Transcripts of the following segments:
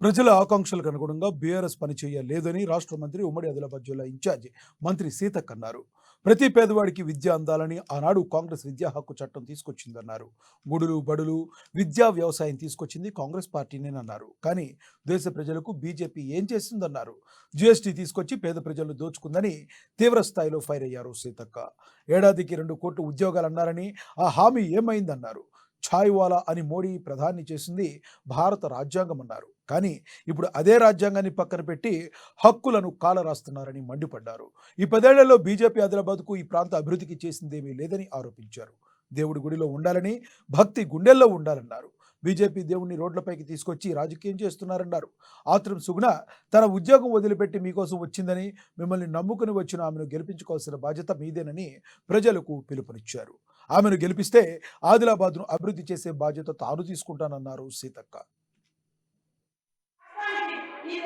ప్రజల ఆకాంక్షలకు అనుగుణంగా బీఆర్ఎస్ పనిచేయలేదని రాష్ట్ర మంత్రి ఉమ్మడి ఆదిలాబాద్ జిల్లా ఇన్ఛార్జి మంత్రి సీతక్ అన్నారు. ప్రతి పేదవాడికి విద్య అందాలని ఆనాడు కాంగ్రెస్ విద్యా హక్కు చట్టం తీసుకొచ్చిందన్నారు. గుడులు బడులు విద్యా వ్యవసాయం తీసుకొచ్చింది కాంగ్రెస్ పార్టీనేనన్నారు కానీ దేశ ప్రజలకు బీజేపీ ఏం చేసిందన్నారు? జీఎస్టీ తీసుకొచ్చి పేద ప్రజలను దోచుకుందని తీవ్ర స్థాయిలో ఫైర్ అయ్యారు సీతక్క. ఏడాదికి రెండు కోట్లు ఉద్యోగాలు అన్నారని ఆ హామీ ఏమైందన్నారు? ఛాయ్వాలా అని మోడీ ప్రధాని చేసింది భారత రాజ్యాంగం అన్నారు కానీ ఇప్పుడు అదే రాజ్యాంగాన్ని పక్కన పెట్టి హక్కులను కాలరాస్తున్నారని మండిపడ్డారు. ఈ పదేళ్ళలో బీజేపీ హైదరాబాద్కు ఈ ప్రాంత అభివృద్ధికి చేసిందేమీ లేదని ఆరోపించారు. దేవుడి గుడిలో ఉండాలని భక్తి గుండెల్లో ఉండాలన్నారు. బీజేపీ దేవుణ్ణి రోడ్లపైకి తీసుకొచ్చి రాజకీయం చేస్తున్నారన్నారు. ఆత్రం సుగుణ తన ఉద్యోగం వదిలిపెట్టి మీకోసం వచ్చిందని మిమ్మల్ని నమ్ముకుని వచ్చిన ఆమెను గెలిపించుకోవాల్సిన బాధ్యత మీదేనని ప్రజలకు పిలుపునిచ్చారు. ఆమెను గెలిపిస్తే ఆదిలాబాద్ను అభివృద్ధి చేసే బాధ్యత తాను తీసుకుంటానన్నారు సీతక్క. ఈ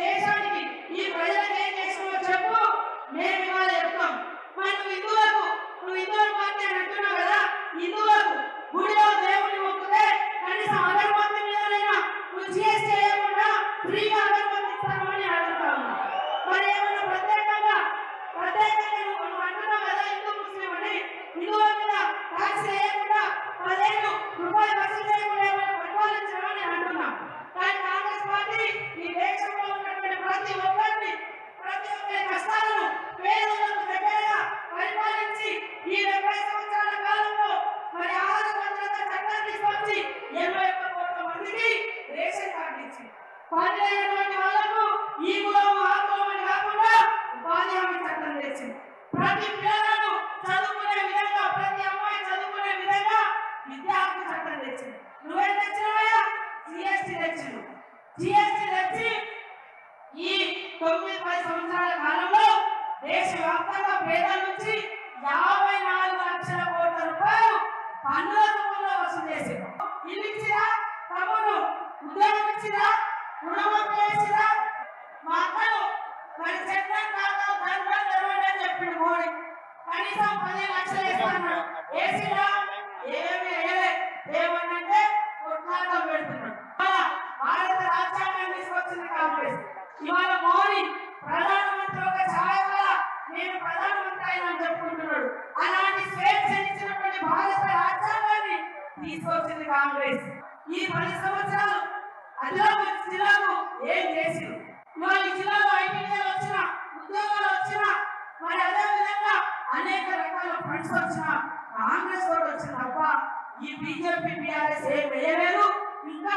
ఇచ్చింది వాళ్ళకు ఈ కులం ఆ కులం అని కాకుండా ఉపాధి హామీ చట్టం తెచ్చింది ప్రతి పిల్లలను చదువుకునే విధంగా ప్రతి అమ్మాయి చదువుకునే విధంగా విద్యా హక్కు చట్టం తెచ్చింది నువ్వేం తెచ్చినావయ్యా జిఎస్టీ తెచ్చిండు జిఎస్టీ తెచ్చి ఈ తొమ్మిది పది సంవత్సరాల కాలంలో దేశవ్యాప్తంగా పేదల నుంచి యాభై నాలుగు లక్షల కోట్ల రూపాయలు పన్నుల రూపంలో వసూలు చేసిండు ఇల్లు ఇచ్చిరా? ఉద్యోగం ఇచ్చిరా? మరి చెప్పిండు ప్రధానమంత్రి ఒక నేను ప్రధానమంత్రి అయినా అని తీసుకొచ్చింది కాంగ్రెస్. ఈ పది సంవత్సరాలు అదే మీరు జిల్లాలో ఏం చేసిరు? మా జిల్లాలో ఐటీఐలు వచ్చిన ఉద్యోగాలు వచ్చిన మరి అదే విధంగా అనేక రకాల ఫండ్స్ వచ్చిన కాంగ్రెస్ వాళ్ళు వచ్చిన తప్ప ఈ బీజేపీ బీఆర్ఎస్ ఏం వేయలేదు. ఇంకా